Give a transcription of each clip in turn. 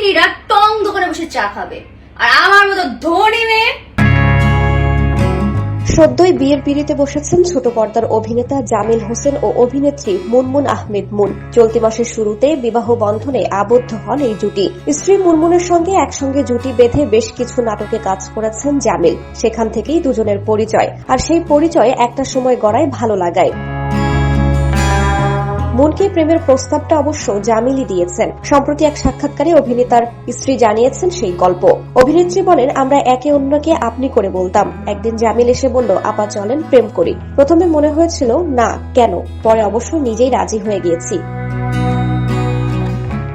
গৃহিণীরা টং দোকানে বসে চা খাবে। আর আমার মতো ধনী মেয়ে সদ্যই বিয়ের পিড়িতে বসেছেন ছোট পর্দার অভিনেতা জামিল হোসেন ও অভিনেত্রী মুনমুন আহমেদ মুন। চলতি মাসের শুরুতে বিবাহ বন্ধনে আবদ্ধ হন এই জুটি। স্ত্রী মুনমুনের সঙ্গে একসঙ্গে জুটি বেঁধে বেশ কিছু নাটকে কাজ করেছেন জামিল। সেখান থেকেই দুজনের পরিচয়। আর সেই পরিচয় একটা সময় গড়ায় ভালো লাগায়। মনকে প্রেমের প্রস্তাবটা অবশ্য জামিলি দিয়েছেন। সম্প্রতি এক সাক্ষাৎকারে অভিনেতার স্ত্রী জানিয়েছেন সেই গল্প। অভিনেত্রী বলেন, আমরা একে অন্যকে আপনি করে বলতাম। একদিন জামিল এসে বলল, আপা, চলেন প্রেম করি প্রথমে মনে হয়েছিল, না, কেন পরে অবশ্য নিজেই রাজি হয়ে গিয়েছি।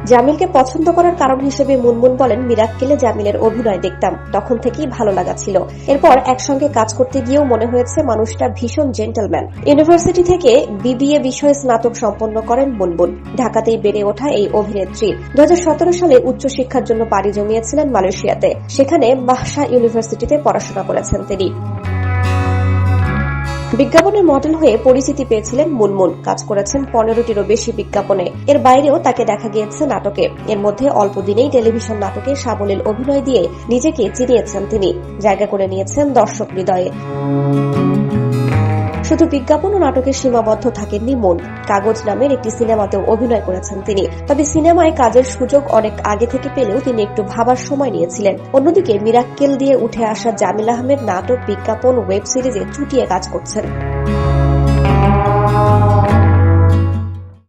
জামিলকে পছন্দ করার কারণ হিসেবে মুনমুন বলেন, মিরাক্কেলে জামিলের অভিনয় দেখতাম, তখন থেকেই ভালো লাগা ছিল। এরপর একসঙ্গে কাজ করতে গিয়েও মনে হয়েছে মানুষটা ভীষণ জেন্টলম্যান ইউনিভার্সিটি থেকে বিবিএ বিষয়ে স্নাতক সম্পন্ন করেন মুনমুন। ঢাকাতেই বেড়ে ওঠা এই অভিনেত্রী। দু হাজার সতেরো সালে উচ্চশিক্ষার জন্য পাড়ি জমিয়েছিলেন মালয়েশিয়াতে। সেখানে মাহসা ইউনিভার্সিটিতে পড়াশোনা করেছেন তিনি। বিজ্ঞাপনের মডেল হয়ে পরিচিতি পেয়েছিলেন মুনমুন। কাজ করেছেন পনেরোটিরও বেশি বিজ্ঞাপনে। এর বাইরেও তাকে দেখা গিয়েছে নাটকে। এর মধ্যে অল্প দিনেই টেলিভিশন নাটকে সাবলীল অভিনয় দিয়ে নিজেকে চিনিয়েছেন তিনি। জায়গা করে নিয়েছেন দর্শক হৃদয়ে। শুধু বিজ্ঞাপন ও নাটকে সীমাবদ্ধ থাকেননি মন। কাগজ নামের একটি সিনেমাতেও অভিনয় করেছেন তিনি। তবে সিনেমায় কাজের সুযোগ অনেক আগে থেকে পেলেও তিনি একটু ভাবার সময় নিয়েছিলেন। অন্যদিকে মিরাক্কেল দিয়ে উঠে আসা জামিল আহমেদ নাটক, বিজ্ঞাপন, ওয়েব সিরিজে চুটিয়ে কাজ করছেন।